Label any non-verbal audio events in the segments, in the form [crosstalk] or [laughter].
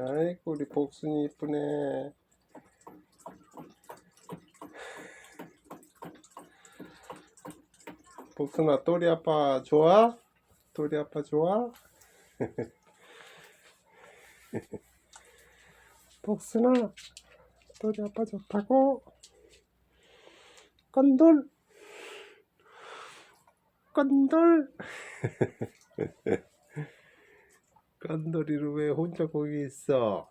아이고 우리 복순이 이쁘네. 복순아 또리 아빠 좋아? 또리 아빠 좋아? [laughs] 복순아 또리 아빠 좋다고? 건돌 건돌 [laughs] 건돌이를 왜 혼자 거기 있어?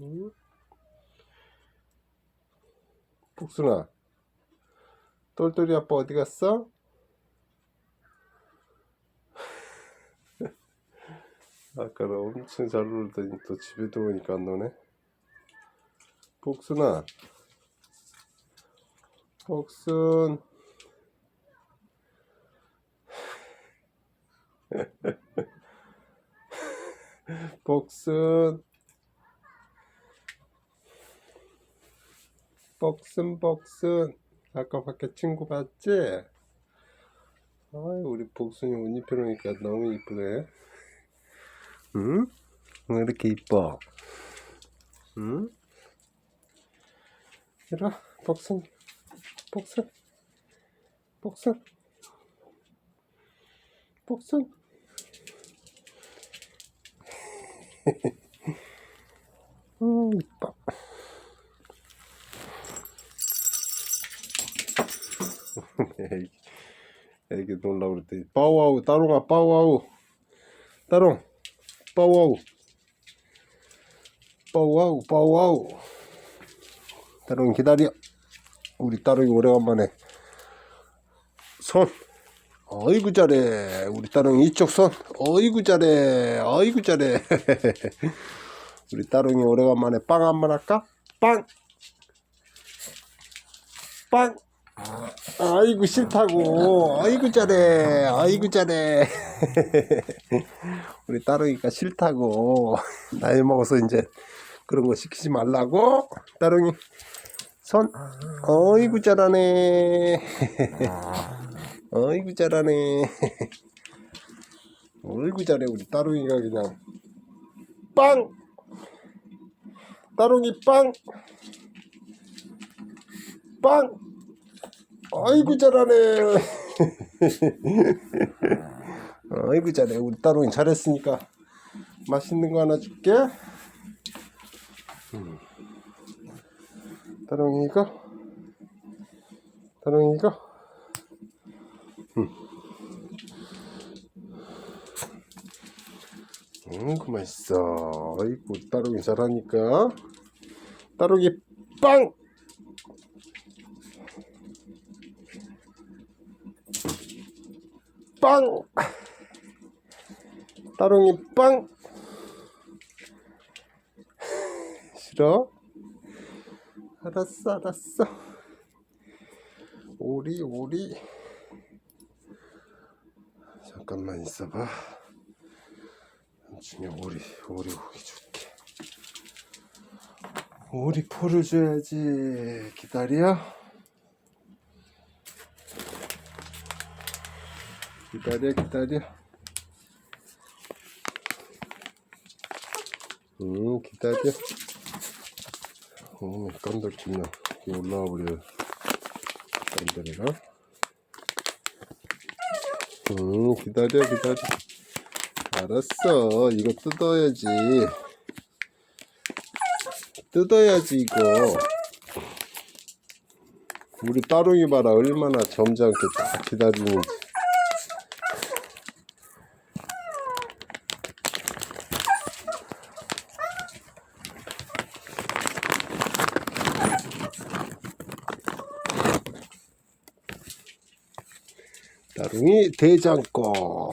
응? 복순아 똘똘이 아빠 어디 갔어? [laughs] 아까 는 엄청 잘 놀더니 또 집에 들어오니까 안 노네 복순아 복순 [laughs] [laughs] 복순 복순 복순 아까 밖에 친구 봤지? 아이 우리 복순이 옷 입혀놓으니까 너무 이쁘네 응? 왜 이렇게 이뻐? 응? 이리 와 복순 복순 복순 복순 음 이뻐. 애기, [laughs] 애기 놀라 그랬더니 빠우아우 따롱아 빠우아우 따롱 빠우아우 빠우아우 빠우아우 따롱 기다려. 우리 따롱이 오래간만에. 손 어이구 잘해. 우리 따롱이 이쪽 손. 어이구 잘해. 어이구 잘해. [laughs] 우리 따롱이 오래간만에 빵 한번 할까? 빵! 빵! 아이고 싫다고. 아이고 잘해. 아이고 잘해. [laughs] 우리 따릉이가 싫다고. 나이 먹어서 이제 그런 거 시키지 말라고. 따릉이 손. 어이구 잘하네 [laughs] 어이구 잘하네 어이구 잘해 우리 따릉이가 그냥 빵 따릉이 빵 빵! 아이고 잘하네. [laughs] 아이고 잘해. 우리 따롱이 잘했으니까 맛있는 거 하나 줄게. 음. 따롱이 이거. 따롱이 이거. 음. 음, 그 맛있어. 아이고 따롱이 잘하니까. 따롱이 빵. 빵! 따롱이 빵! 싫어? 알았어, 알았어. 오리, 오리. 잠깐만 있어봐. 나중에 오리, 오리 고기 줄게. 오리 포를 줘야지. 기다려. 기다려 기다려 음 기다려 음 깜짝이야 여기 올라와 버려 깜짝이가 음 기다려 기다려. 알았어. 이거 뜯어야지. 뜯어야지 이거. 우리 따릉이 봐라. 얼마나 점잖게 딱 기다리는지 따릉이 대장고